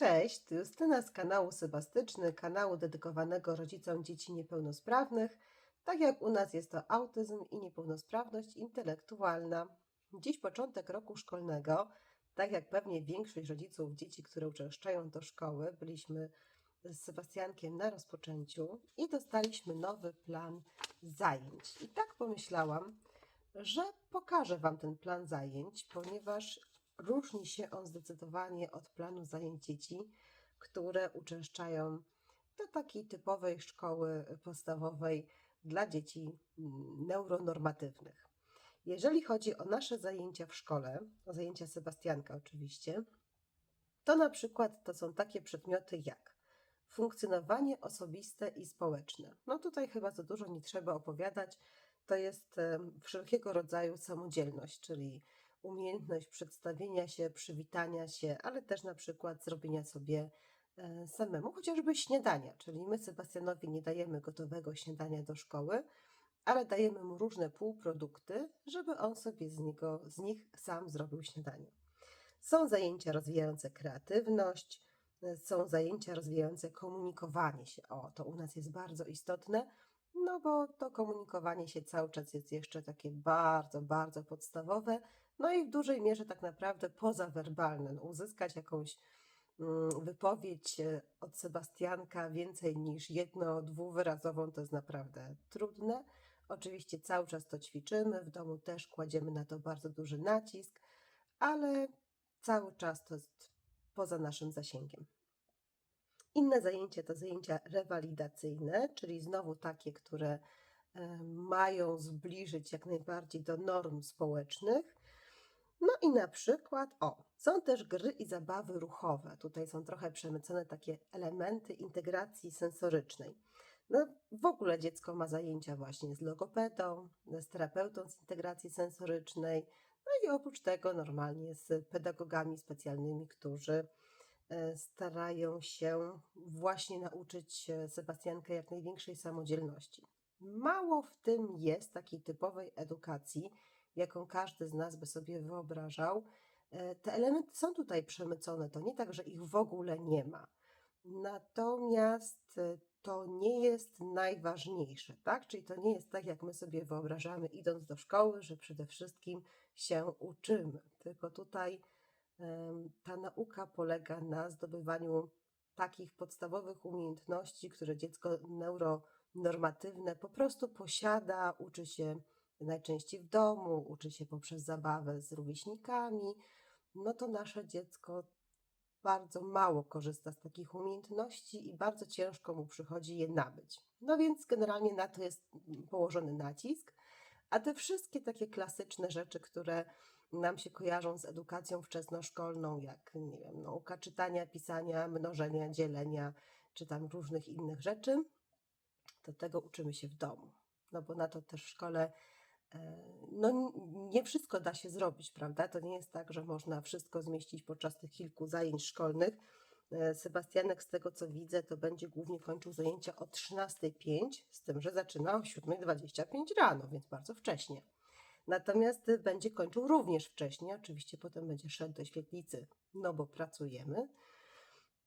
Cześć, to Justyna z kanału Sebastyczny, kanału dedykowanego rodzicom dzieci niepełnosprawnych. Tak jak u nas jest to autyzm i niepełnosprawność intelektualna. Dziś początek roku szkolnego. Tak jak pewnie większość rodziców dzieci, które uczęszczają do szkoły, byliśmy z Sebastiankiem na rozpoczęciu i dostaliśmy nowy plan zajęć. I tak pomyślałam, że pokażę Wam ten plan zajęć, ponieważ różni się on zdecydowanie od planu zajęć dzieci, które uczęszczają do takiej typowej szkoły podstawowej dla dzieci mm, neuronormatywnych. Jeżeli chodzi o nasze zajęcia w szkole, o zajęcia Sebastianka oczywiście, to na przykład to są takie przedmioty jak funkcjonowanie osobiste i społeczne. No tutaj chyba za dużo nie trzeba opowiadać. To jest wszelkiego rodzaju samodzielność, czyli umiejętność przedstawienia się, przywitania się, ale też na przykład zrobienia sobie e, samemu chociażby śniadania. Czyli my Sebastianowi nie dajemy gotowego śniadania do szkoły, ale dajemy mu różne półprodukty, żeby on sobie z, niego, z nich sam zrobił śniadanie. Są zajęcia rozwijające kreatywność, e, są zajęcia rozwijające komunikowanie się. O, to u nas jest bardzo istotne, no bo to komunikowanie się cały czas jest jeszcze takie bardzo, bardzo podstawowe, no i w dużej mierze tak naprawdę pozawerbalne. No, uzyskać jakąś mm, wypowiedź e, od Sebastianka więcej niż jedno, dwuwyrazową to jest naprawdę trudne. Oczywiście cały czas to ćwiczymy, w domu też kładziemy na to bardzo duży nacisk, ale cały czas to jest poza naszym zasięgiem. Inne zajęcia to zajęcia rewalidacyjne, czyli znowu takie, które e, mają zbliżyć jak najbardziej do norm społecznych. No i na przykład, o, są też gry i zabawy ruchowe. Tutaj są trochę przemycone takie elementy integracji sensorycznej. No, w ogóle dziecko ma zajęcia właśnie z logopedą, z terapeutą z integracji sensorycznej, no i oprócz tego normalnie z pedagogami specjalnymi, którzy e, starają się właśnie nauczyć e, Sebastiankę jak największej samodzielności. Mało w tym jest takiej typowej edukacji, jaką każdy z nas by sobie wyobrażał. E, Te elementy są tutaj przemycone, to nie tak, że ich w ogóle nie ma. Natomiast e, to nie jest najważniejsze, tak? Czyli to nie jest tak, jak my sobie wyobrażamy, idąc do szkoły, że przede wszystkim się uczymy. Tylko tutaj ta nauka polega na zdobywaniu takich podstawowych umiejętności, które dziecko neuronormatywne po prostu posiada, uczy się najczęściej w domu, uczy się poprzez zabawę z rówieśnikami, no to nasze dziecko bardzo mało korzysta z takich umiejętności i bardzo ciężko mu przychodzi je nabyć. No więc generalnie na to jest położony nacisk, a te wszystkie takie klasyczne rzeczy, które nam się kojarzą z edukacją wczesnoszkolną, jak nie wiem, nauka czytania, pisania, mnożenia, dzielenia, czy tam różnych innych rzeczy, to tego uczymy się w domu. No bo na to też w szkole no nie wszystko da się zrobić, prawda? To nie jest tak, że można wszystko zmieścić podczas tych kilku zajęć szkolnych. E, Sebastianek, z tego co widzę, to będzie głównie kończył zajęcia o 13.05, z tym, że zaczyna o 7.25 rano, więc bardzo wcześnie. Natomiast będzie kończył również wcześniej, oczywiście potem będzie szedł do świetlicy, no bo pracujemy.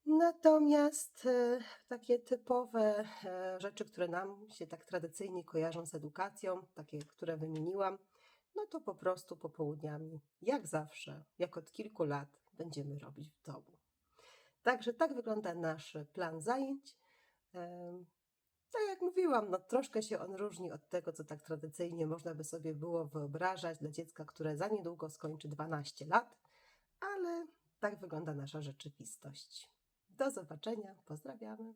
Natomiast e, takie typowe e, rzeczy, które nam się tak tradycyjnie kojarzą z edukacją, takie, które wymieniłam, no to po prostu popołudniami, jak zawsze, jak od kilku lat, będziemy robić w domu. Także tak wygląda nasz plan zajęć. Em, Tak jak mówiłam, no troszkę się on różni od tego, co tak tradycyjnie można by sobie było wyobrażać dla dziecka, które za niedługo skończy 12 lat, ale tak wygląda nasza rzeczywistość. Do zobaczenia, pozdrawiamy.